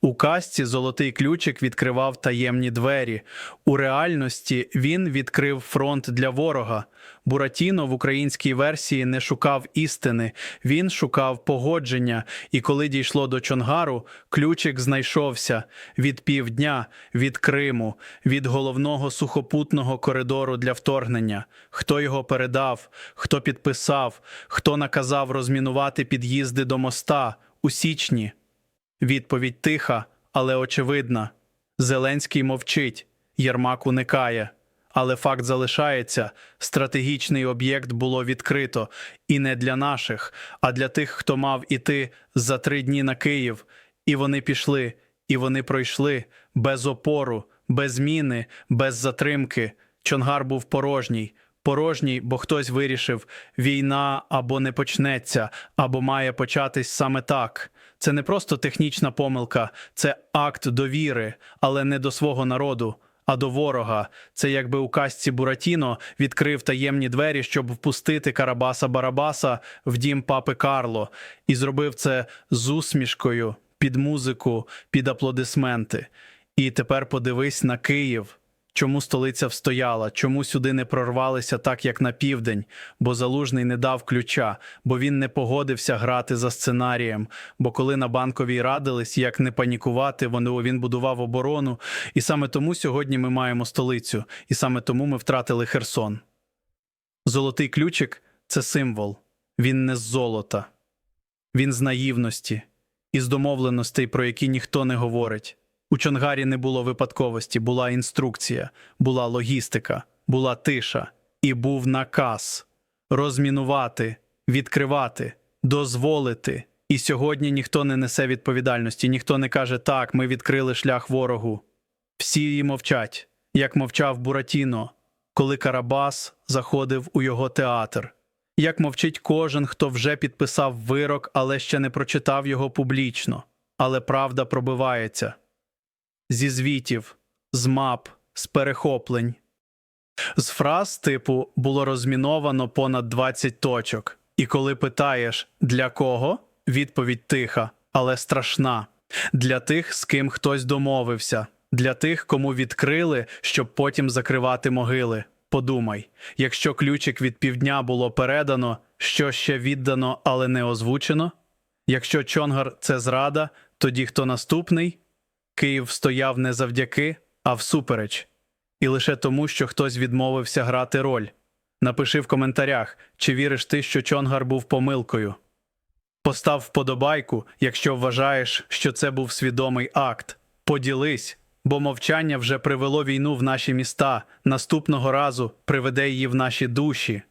У казці золотий ключик відкривав таємні двері. У реальності він відкрив фронт для ворога. Буратіно в українській версії не шукав істини, він шукав погодження. І коли дійшло до Чонгару, ключик знайшовся від півдня, від Криму, від головного сухопутного коридору для вторгнення. Хто його передав, хто підписав, хто наказав розмінувати під'їзди до моста у січні. Відповідь тиха, але очевидна. Зеленський мовчить, Єрмак уникає. Але факт залишається: стратегічний об'єкт було відкрито і не для наших, а для тих, хто мав іти за три дні на Київ. І вони пішли, і вони пройшли без опору, без міни, без затримки. Чонгар був порожній. Порожній, бо хтось вирішив, війна або не почнеться, або має початись саме так. Це не просто технічна помилка, це акт довіри, але не до свого народу, а до ворога. Це якби у казці Буратіно відкрив таємні двері, щоб впустити Карабаса Барабаса в дім папи Карло, і зробив це з усмішкою, під музику, під аплодисменти. І тепер подивись на Київ. Чому столиця встояла? Чому сюди не прорвалися так, як на південь? Бо залужний не дав ключа, бо він не погодився грати за сценарієм. Бо коли на банковій радились, як не панікувати, вони він будував оборону. І саме тому сьогодні ми маємо столицю, і саме тому ми втратили Херсон. Золотий ключик це символ. Він не з золота, він з наївності і з домовленостей, про які ніхто не говорить. У Чонгарі не було випадковості, була інструкція, була логістика, була тиша і був наказ розмінувати, відкривати, дозволити. І сьогодні ніхто не несе відповідальності, ніхто не каже так, ми відкрили шлях ворогу. Всі її мовчать, як мовчав Буратіно, коли Карабас заходив у його театр. Як мовчить кожен, хто вже підписав вирок, але ще не прочитав його публічно. Але правда пробивається зі звітів, з мап, з перехоплень. З фраз типу було розміновано понад 20 точок. І коли питаєш для кого, відповідь тиха, але страшна. Для тих, з ким хтось домовився, для тих, кому відкрили, щоб потім закривати могили. Подумай, якщо ключик від півдня було передано, що ще віддано, але не озвучено? Якщо Чонгар це зрада, тоді хто наступний? Київ стояв не завдяки, а всупереч. І лише тому, що хтось відмовився грати роль. Напиши в коментарях, чи віриш ти, що Чонгар був помилкою. Постав вподобайку, якщо вважаєш, що це був свідомий акт. Поділись, бо мовчання вже привело війну в наші міста, наступного разу приведе її в наші душі.